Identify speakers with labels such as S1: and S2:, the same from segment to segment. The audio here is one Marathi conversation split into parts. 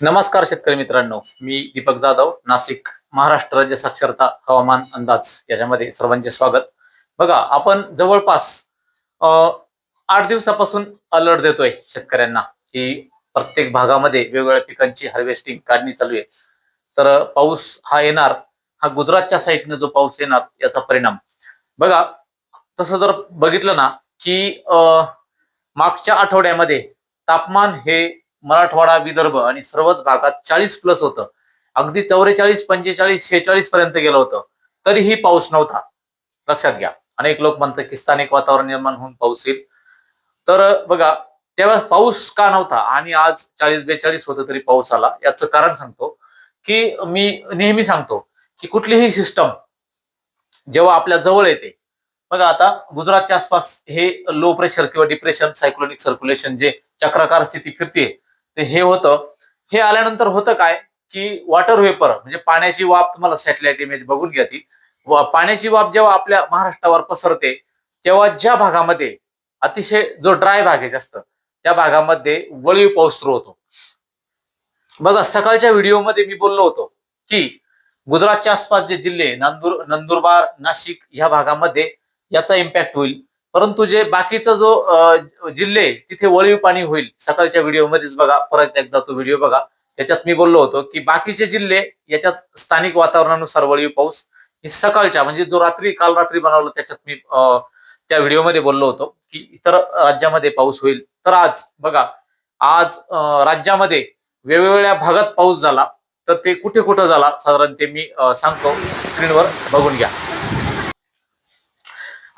S1: नमस्कार शेतकरी मित्रांनो मी दीपक जाधव नाशिक महाराष्ट्र राज्य साक्षरता हवामान अंदाज याच्यामध्ये सर्वांचे स्वागत. बघा आपण जवळपास अं, आठ दिवसापासून अलर्ट देतोय शेतकऱ्यांना की प्रत्येक भागामध्ये वेगवेगळ्या पिकांची हार्वेस्टिंग काढणी चालू आहे. तर पाऊस हा येणार हा गुजरातच्या साईडने जो पाऊस येणार याचा परिणाम. बघा तसं जर बघितलं ना की मागच्या आठवड्यामध्ये तापमान हे मराठवाडा विदर्भ आणि सर्वच भागात चाळीस प्लस होतं. अगदी चौवेचाळीस पंचेचाळीस शेहेचाळीस पर्यंत गेलं होतं. तरीही पाऊस नव्हता. लक्षात घ्या. अनेक लोक म्हणतात की स्थानिक वातावरण निर्माण होऊन पाऊस येईल. तर बघा तेव्हा पाऊस का नव्हता? आणि आज चाळीस बेचाळीस होतं तरी पाऊस आला. याचं कारण सांगतो की मी नेहमी सांगतो की कुठलीही सिस्टम जेव्हा आपल्या जवळ येते बघा आता गुजरातच्या आसपास हे लो प्रेशर किंवा डिप्रेशन सायक्लोनिक सर्क्युलेशन जे चक्राकार स्थिती फिरते ते हे होतं. हे आल्यानंतर होतं काय की वॉटर वेपर म्हणजे पाण्याची वाफ तुम्हाला सॅटेलाइट इमेज बघून घ्या ती. पाण्याची वाफ जेव्हा आपल्या महाराष्ट्रावर पसरते तेव्हा ज्या भागामध्ये अतिशय जो ड्राय भाग आहे जास्त त्या भागामध्ये वळीव पाऊस सुरू होतो. बघा सकाळच्या व्हिडिओमध्ये मी बोललो होतो की गुजरातच्या आसपास जे जिल्हे नांदूर नंदुरबार नाशिक ह्या भागामध्ये याचा इम्पॅक्ट होईल. परंतु जे बाकीचा जो जिल्हे तिथे वळीव पाणी होईल. सकाळच्या व्हिडिओमध्येच बघा परत एकदा तो व्हिडिओ बघा. त्याच्यात मी बोललो होतो की बाकीचे जिल्हे याच्यात स्थानिक वातावरणानुसार वळीव पाऊस. ही सकाळच्या म्हणजे जो रात्री काल रात्री बनवलं त्याच्यात मी त्या व्हिडिओमध्ये बोललो होतो की इतर राज्यामध्ये पाऊस होईल. तर आज बघा आज राज्यामध्ये वेगवेगळ्या भागात पाऊस झाला. तर ते कुठे कुठं झाला साधारण ते मी सांगतो. स्क्रीनवर बघून घ्या.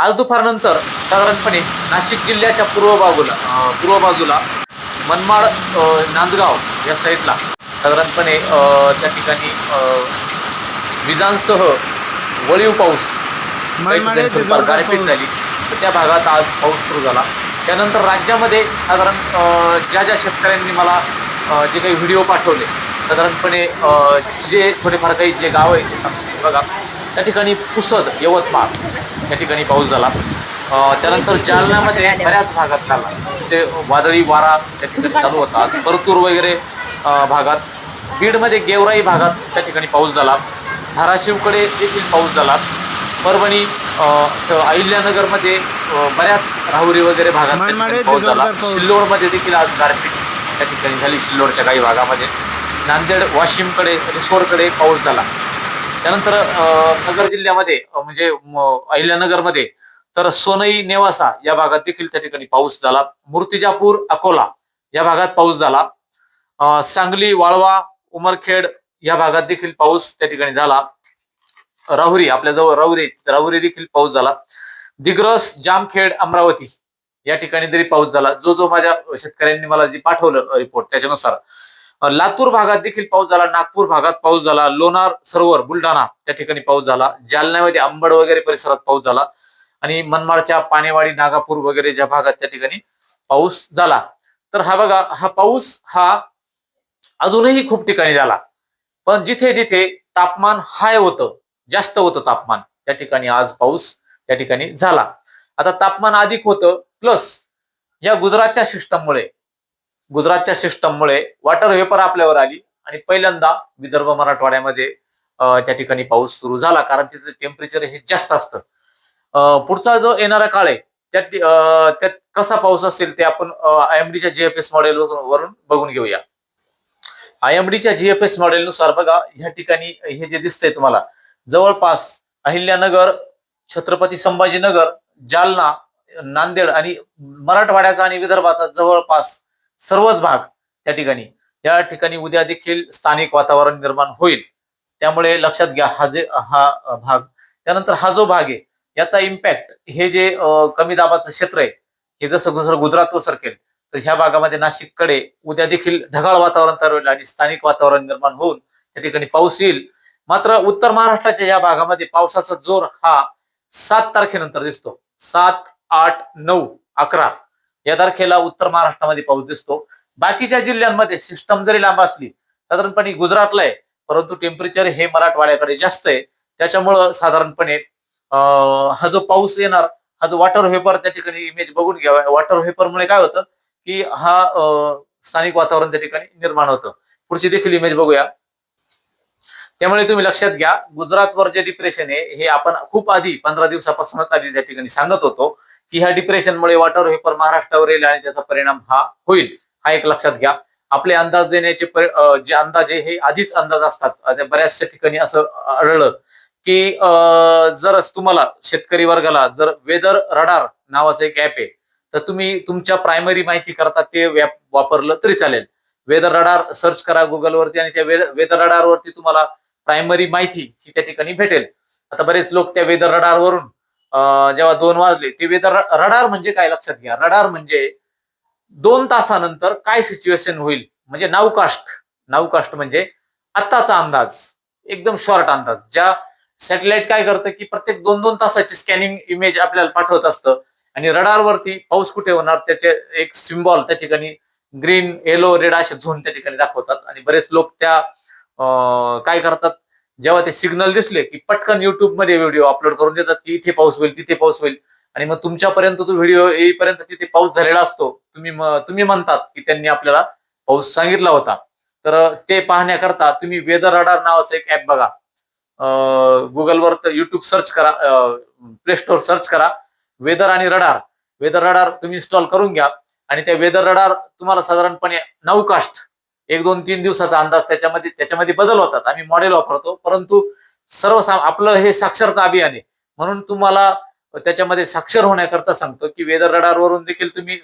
S1: आज दुपारनंतर साधारणपणे नाशिक जिल्ह्याच्या पूर्व बाजूला पूर्व बाजूला मनमाड नांदगाव या साईडला साधारणपणे त्या ठिकाणी विजांसह वळीव पाऊस गारपीट. झाली. तर त्या भागात आज पाऊस सुरू झाला. त्यानंतर राज्यामध्ये साधारण ज्या ज्या शेतकऱ्यांनी मला जे काही व्हिडिओ पाठवले साधारणपणे जे थोडेफार काही जे गाव आहे ते सांगतो बघा त्या ठिकाणी पुसद यवतमाळ या ठिकाणी पाऊस झाला. त्यानंतर जालन्यामध्ये बऱ्याच भागात झाला. तिथे वादळी वारा त्या ठिकाणी चालू होता. आज परतूर वगैरे भागात. बीडमध्ये गेवराई भागात त्या ठिकाणी पाऊस झाला. धाराशिवकडे देखील पाऊस झाला. परभणी अहिल्यानगरमध्ये बऱ्याच राहुरी वगैरे भागात पाऊस झाला. सिल्लोडमध्ये देखील आज गारपीट त्या ठिकाणी झाली. सिल्लोडच्या काही भागामध्ये. नांदेड वाशिमकडे रिसोडकडे पाऊस झाला. त्यानंतर अं, नगर जिल्ह्यामध्ये म्हणजे अहिल्यानगरमध्ये तर सोनई नेवासा या भागात देखील त्या ठिकाणी पाऊस झाला. मूर्तिजापूर अकोला या भागात पाऊस झाला. सांगली वाळवा उमरखेड या भागात देखील पाऊस त्या ठिकाणी झाला. राहुरी आपल्या जवळ राहुरी राहुरी देखील पाऊस झाला. दिग्रस जामखेड अमरावती या ठिकाणी जरी पाऊस झाला. जो जो माझ्या शेतकऱ्यांनी मला जे पाठवलं रिपोर्ट त्याच्यानुसार लातूर भागात देखील पाऊस झाला नागपूर भागात पाऊस झाला लोणार सरोवर बुलढाणा त्या ठिकाणी पाऊस झाला जालन्यामध्ये अंबड वगैरे परिसरात पाऊस झाला आणि मनमाडच्या पाणेवाडी नागापूर वगैरे ज्या भागात त्या ठिकाणी पाऊस झाला. तर हा बघा हा पाऊस हा अजूनही खूप ठिकाणी झाला. पण जिथे जिथे तापमान हाय होतं जास्त होतं तापमान. त्या ठिकाणी आज पाऊस त्या ठिकाणी झाला. आता तापमान अधिक होतं प्लस या गुजरातच्या सिस्टममुळे गुजरातच्या सिस्टममुळे वॉटर वेपर आपल्यावर आली आणि पहिल्यांदा विदर्भ मराठवाड्यामध्ये त्या ठिकाणी पाऊस सुरू झाला. कारण तिथे टेम्परेचर हे जास्त असतं. पुढचा जो येणारा काळ आहे त्यात त्यात कसा पाऊस असेल ते आपण आय एम डीच्या जीएफएस मॉडेल वरून बघून घेऊया. आय एम डीच्या जीएफएस मॉडेलनुसार बघा ह्या ठिकाणी हे जे दिसतंय तुम्हाला जवळपास अहिल्यानगर छत्रपती संभाजीनगर जालना नांदेड आणि मराठवाड्याचा आणि विदर्भाचा जवळपास सर्वच भाग त्या ठिकाणी. या ठिकाणी उद्या देखील स्थानिक वातावरण निर्माण होईल. त्यामुळे लक्षात घ्या हा जे हा भाग. त्यानंतर हा जो भाग आहे याचा इम्पॅक्ट हे जे कमी दाबाचं क्षेत्र आहे हे जसं जसं गुजरातवर सरकेल तर ह्या भागामध्ये नाशिककडे उद्या देखील ढगाळ वातावरण तयार होईल आणि स्थानिक वातावरण निर्माण होऊन त्या ठिकाणी पाऊस येईल. मात्र उत्तर महाराष्ट्राच्या या भागामध्ये पावसाचा जोर हा सात तारखेनंतर दिसतो. सात आठ नऊ अकरा. या तारखेला उत्तर महाराष्ट्रामध्ये पाऊस दिसतो. बाकीच्या जिल्ह्यांमध्ये सिस्टम जरी लांब असली साधारणपणे गुजरातला आहे परंतु टेम्परेचर हे मराठवाड्याकडे जास्त आहे. त्याच्यामुळं साधारणपणे हा जो पाऊस येणार हा जो वॉटर व्हेपर त्या ठिकाणी इमेज बघून घ्यावा वॉटर व्हेपरमुळे काय होतं की हा स्थानिक वातावरण त्या ठिकाणी निर्माण होतं. पुढची देखील इमेज बघूया. त्यामुळे तुम्ही लक्षात घ्या गुजरातवर जे डिप्रेशन आहे हे आपण खूप आधी पंधरा दिवसापासूनच आधी त्या ठिकाणी सांगत होतो. की ह्या डिप्रेशनमुळे वॉटर व्हेपर महाराष्ट्रावर येईल आणि त्याचा परिणाम हा होईल हा एक लक्षात घ्या. आपले अंदाज देण्याचे जे अंदाज आहे हे आधीच अंदाज असतात. बऱ्याचशा ठिकाणी असं आढळलं की जर तुम्हाला शेतकरी वर्गाला जर वेदर रडार नावाचं एक ऍप आहे तर तुम्ही तुमच्या प्रायमरी माहिती करता ते वापरलं तरी चालेल. वेदर रडार सर्च करा गुगलवरती आणि त्या वेदर रडारवरती तुम्हाला प्रायमरी माहिती ही त्या ठिकाणी भेटेल. आता बरेच लोक त्या वेदर रडारवरून जेव्हा दोन वाजले ते वेदर रडार म्हणजे काय लक्षात घ्या? रडार म्हणजे दोन तासानंतर काय सिच्युएशन होईल? म्हणजे नावकास्ट नावकास्ट म्हणजे आत्ताचा अंदाज. एकदम शॉर्ट अंदाज. ज्या सॅटेलाइट काय करतं की प्रत्येक दोन दोन तासाची स्कॅनिंग इमेज आपल्याला पाठवत असतं. आणि रडारवरती पाऊस कुठे होणार? त्याचे एक सिम्बॉल त्या ठिकाणी ग्रीन येलो रेड असे झोन त्या ठिकाणी दाखवतात. आणि बरेच लोक त्या काय करतात? जेव्हा ते सिग्नल दिसले की पटकन युट्यूबमध्ये व्हिडिओ अपलोड करून देतात की इथे पाऊस होईल तिथे पाऊस होईल. आणि मग तुमच्यापर्यंत तो व्हिडिओ येईपर्यंत तिथे पाऊस झालेला असतो. तुम्ही तुम्ही म्हणतात की त्यांनी आपल्याला पाऊस सांगितला होता. तर ते पाहण्याकरता तुम्ही वेदर रडार नावाचं एक ऍप बघा. गुगलवर युट्यूब सर्च करा. प्ले स्टोर सर्च करा. वेदर आणि रडार वेदर रडार तुम्ही इन्स्टॉल करून घ्या. आणि त्या वेदर रडार तुम्हाला साधारणपणे नऊ कास्ट एक दोन तीन दिवसाचा अंदाज त्याच्यामध्ये त्याच्यामध्ये बदल होतात. आम्ही मॉडेल वापरतो. परंतु सर्व आपलं हे साक्षरता अभियान आहे. म्हणून तुम्हाला त्याच्यामध्ये साक्षर होण्याकरता सांगतो की वेदर रडारवरून देखील तुम्ही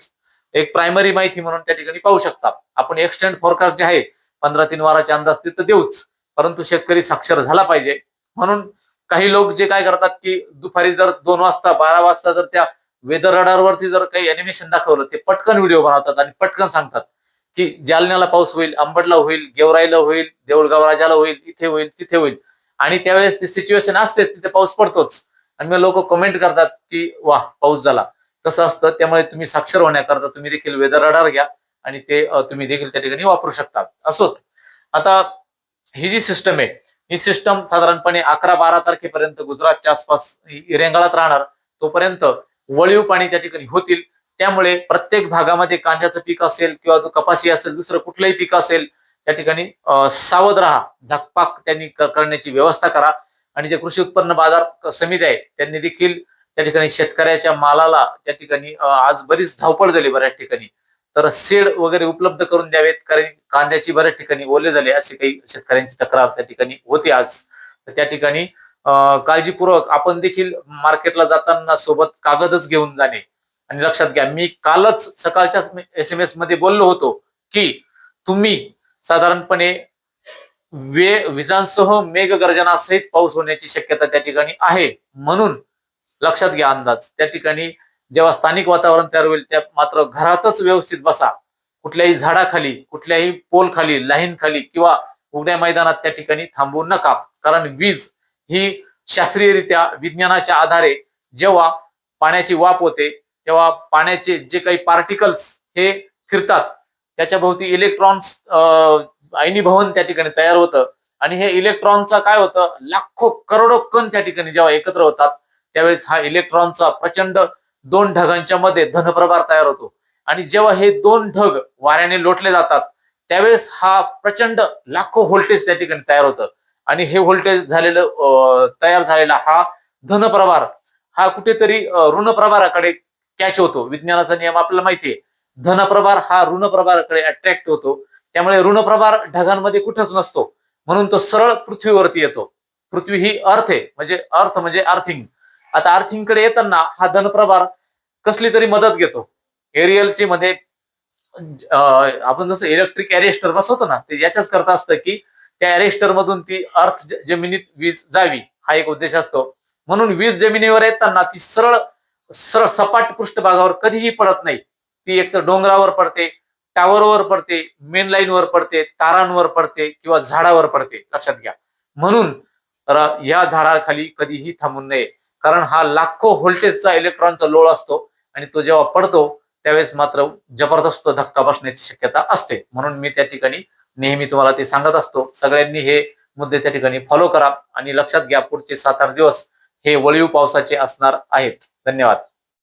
S1: एक प्रायमरी माहिती म्हणून त्या ठिकाणी पाहू शकता. आपण एक्सटेंड फोरकास्ट जे आहे पंधरा तीन वाराचे अंदाज तिथं देऊच. परंतु शेतकरी साक्षर झाला पाहिजे. म्हणून काही लोक जे काय करतात की दुपारी जर दोन वाजता बारा वाजता जर त्या वेदर रडारवरती जर काही अॅनिमेशन दाखवलं ते पटकन व्हिडिओ बनवतात आणि पटकन सांगतात. की जालन्याला पाऊस होईल अंबडला होईल गेवराईला होईल देऊळगाव राजाला होईल इथे होईल तिथे होईल. आणि त्यावेळेस ती सिच्युएशन असतेच तिथे पाऊस पडतोच. आणि मग लोक कमेंट करतात की वा पाऊस झाला. तसं असतं त्यामुळे तुम्ही साक्षर होण्याकरता तुम्ही देखील वेदर रडार घ्या आणि ते तुम्ही देखील त्या ठिकाणी वापरू शकता असोत आता ही जी सिस्टम आहे ही सिस्टम साधारणपणे अकरा बारा तारखेपर्यंत गुजरातच्या आसपास रेंगाळात राहणार. तोपर्यंत वळीव पाणी त्या ठिकाणी होतील. त्यामुळे प्रत्येक भागामध्ये कांद्याचं पीक असेल किंवा कपाशी असेल दुसरं कुठलंही पीक असेल त्या ठिकाणी सावध राहा. झाकपाक त्यांनी करण्याची व्यवस्था करा. आणि जे कृषी उत्पन्न बाजार समिती आहे त्यांनी देखील त्या ठिकाणी शेतकऱ्याच्या मालाला त्या ठिकाणी आज बरीच धावपळ झाली बऱ्याच ठिकाणी. तर सीड वगैरे उपलब्ध करून द्यावेत कारण कांद्याची बऱ्याच ठिकाणी ओले झाले अशी काही शेतकऱ्यांची तक्रार त्या ठिकाणी होती आज. तर त्या ठिकाणी काळजीपूर्वक आपण देखील मार्केटला जाताना सोबत कागदच घेऊन जाणे. आणि लक्षात घ्या मी कालच सकाळच्या एस एम एसमध्ये बोललो होतो की तुम्ही साधारणपणे वे विजांसह मेघगर्जनासहित पाऊस होण्याची शक्यता त्या ठिकाणी आहे. म्हणून लक्षात घ्या अंदाज त्या ठिकाणी जेव्हा स्थानिक वातावरण तयार होईल त्या मात्र घरातच व्यवस्थित बसा. कुठल्याही झाडाखाली कुठल्याही पोल खाली लाईन खाली किंवा उघड्या मैदानात त्या ठिकाणी थांबू नका. कारण वीज ही शास्त्रीयरित्या विज्ञानाच्या आधारे जेव्हा पाण्याची वाफ होते तेव्हा पाण्याचे जे काही पार्टिकल्स हे फिरतात त्याच्या भोवती इलेक्ट्रॉन्स आयनी भवन त्या ठिकाणी तयार होतं. आणि हे इलेक्ट्रॉनचा काय होतं? लाखो करोडो कण त्या ठिकाणी जेव्हा एकत्र होतात त्यावेळेस हा इलेक्ट्रॉनचा प्रचंड दोन ढगांच्या मध्ये धनप्रभार तयार होतो. आणि जेव्हा हे दोन ढग वाऱ्याने लोटले जातात त्यावेळेस हा प्रचंड लाखो व्होल्टेज त्या ठिकाणी तयार होतं. आणि हे व्होल्टेज झालेलं तयार झालेला हा धनप्रभार हा कुठेतरी ऋणप्रभाराकडे कॅच होतो. विज्ञानाचा नियम आपल्याला माहिती आहे धनप्रभार हा ऋणप्रभाराकडे अट्रॅक्ट होतो. त्यामुळे ऋणप्रभार ढगांमध्ये कुठंच नसतो. म्हणून तो सरळ पृथ्वीवरती येतो. पृथ्वी ही अर्थ आहे. म्हणजे अर्थ म्हणजे अर्थिंग आता अर्थिंगकडे येताना हा धनप्रभार कसली तरी मदत घेतो. एरियलची मध्ये आपण जसं इलेक्ट्रिक अरेस्टर बसवतो ना ते याच्याच करता असतं की त्या अरेस्टर मधून ती अर्थ जमिनीत वीज जावी. हा एक उद्देश असतो. म्हणून वीज जमिनीवर येताना ती सरळ सरळ सपाट पृष्ठभागावर कधीही पडत नाही. ती एकतर डोंगरावर पडते टावरवर पडते मेन लाईनवर पडते तारांवर पडते किंवा झाडावर पडते. लक्षात घ्या. म्हणून या झाडाखाली कधीही थांबून नये. कारण हा लाखो व्होल्टेजचा इलेक्ट्रॉनचा लोळ असतो आणि तो जेव्हा पडतो त्यावेळेस मात्र जबरदस्त धक्का बसण्याची शक्यता असते. म्हणून मी त्या ठिकाणी नेहमी तुम्हाला ते सांगत असतो. सगळ्यांनी हे मुद्दे त्या ठिकाणी फॉलो करा आणि लक्षात घ्या पुढचे सात आठ दिवस हे वळीव पावसाचे असणार आहेत. धन्यवाद.